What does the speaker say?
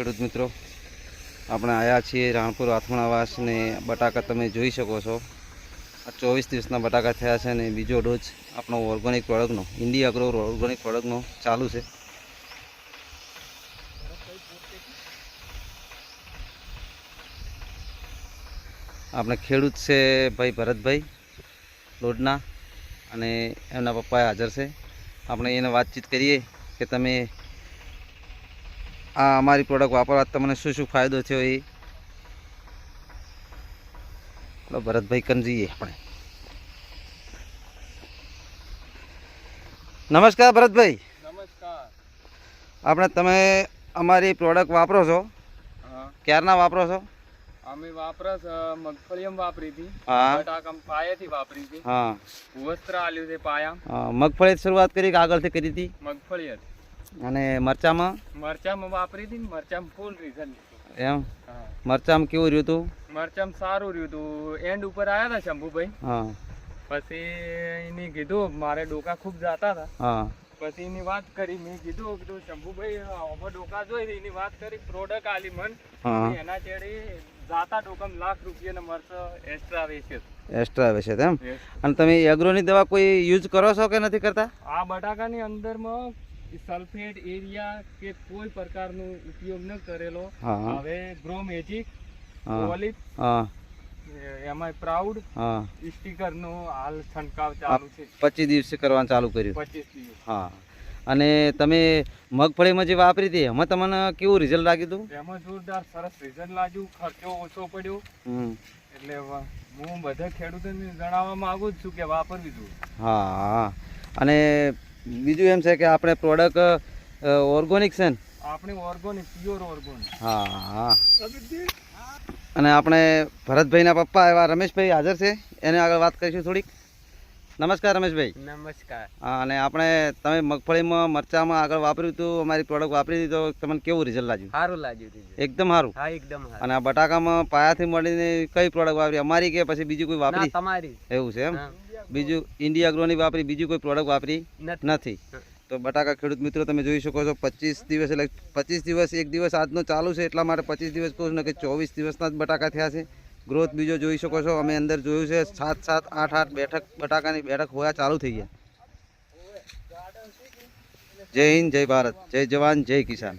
ખેડૂત મિત્રો, આપણે આવ્યા છીએ રાણપુર આથમણાવાસ ને બટાકા તમે જોઈ શકો છો. આ ચોવીસ દિવસના બટાકા થયા છે અને બીજો ડોઝ આપણો ઓર્ગોનિક પ્રોડક્ટનો, ઇન્ડિયા અગ્રો ઓર્ગોનિક પ્રોડક્ટનો ચાલુ છે. આપણે ખેડૂત છે ભાઈ ભરતભાઈ લોડના અને એમના પપ્પા હાજર છે. આપણે એને વાતચીત કરીએ કે તમે આ અમારી પ્રોડક્ટ વાપરવા તમને શું શું ફાયદો થયો એ? ભરતભાઈ કંજીએ આપણે. નમસ્કાર ભરતભાઈ. નમસ્કાર. આપણે તમે અમારી પ્રોડક્ટ વાપરો છો? ક્યારના વાપરો છો? અમે વાપરસ મગફળી વાપરી હતી. પાયાથી વાપરી હતી. હા. વસ્ત્ર આલ્યું છે પાયા હા, મગફળી શરૂઆત કરી કે આગળથી કરી હતી? મગફળી હતી. અને મરચામાં? મરચામાં વાપરી હતી મરચામાં ફૂલ રિઝલ્ટ એમ? મરચામાં કેવું રહ્યું હતું? મરચામાં સારું રહ્યું હતું. એન્ડ ઉપર આવ્યા હતા શંભુભાઈ. હા. પછી એને કીધું મારે ડોકા ખૂબ જાતા હતા. હા. પછી એની વાત કરી મેં કીધું કીધું શંભુભાઈ ઓફર ડોકા જોઈ તો એની વાત કરી પ્રોડક્ટ આલી મન. એના ચેડી જાતા ડોકમ લાખ રૂપિયાના મરચ એક્સ્ટ્રા વેચે એક્સ્ટ્રા છે તેમ અને તમે એગ્રોની દવા કોઈ યુઝ કરો છો કે નથી કરતા? આ બટાકાની અંદરમાં સલ્ફેટ એરિયા કે કોઈ પ્રકારનો ઉપયોગ ન કરેલો. હવે ગ્રો મેજિક ઓલિપ હા. એમાં પ્રાઉડ સ્ટીકર નો હાલ છંટકાવ ચાલુ છે. પચીસ દિવસે કરવાનું ચાલુ કર્યું. પચીસ દિવસ. હા. અને તમે મગફળીમાં જે વાપરી હતી એમાં તમને કેવું રિઝલ્ટ લાગ્યું હતું? એમાં જોરદાર સરસ રિઝલ્ટ લાગ્યું ખર્ચો ઓછો પડ્યો. એટલે હું બધા ખેડૂતોને જણાવવા માંગુ છું કે વાપરવી જોઈએ. હા. અને બીજું એમ છે કે આપણે પ્રોડક્ટ ઓર્ગોનિક છે ને? આપણે ઓર્ગોનિક પ્યોર ઓર્ગોનિક હા હા. અને આપણે ભરતભાઈના પપ્પા એવા રમેશભાઈ હાજર છે. એને આગળ વાત કરીશું થોડીક. નમસ્કાર રમેશભાઈ. નમસ્કાર. હા અને આપણે તમે મગફળીમાં મરચામાં આગળ વાપર્યું હતું અમારી પ્રોડક્ટ વાપરી તો તમને કેવું રિઝલ્ટ લાગ્યું? સારું લાગ્યું એકદમ સારું હા એકદમ અને આ બટાકામાં પાયાથી મળીને કઈ પ્રોડક્ટ વાપરી? અમારી કે પછી બીજી કોઈ વાપરી? તમારી. એવું છે એમ? બીજું ઇન્ડિયા ગ્રોની વાપરી બીજી કોઈ પ્રોડક્ટ વાપરી નથી. તો બટાકા ખેડૂત મિત્રો તમે જોઈ શકો છો પચીસ દિવસ એટલે પચીસ દિવસ એક દિવસ આજનો ચાલુ છે એટલા માટે પચીસ દિવસ કહું છું કે ચોવીસ દિવસના જ બટાકા થયા છે. ગ્રોથ બીજો જોઈ શકો છો અમે અંદર જોયું છે સાત સાત આઠ આઠ બેઠક બટાકાની બેઠક હોયા ચાલુ થઈ ગયા. જય હિન્દ જય ભારત જય જવાન જય કિસાન.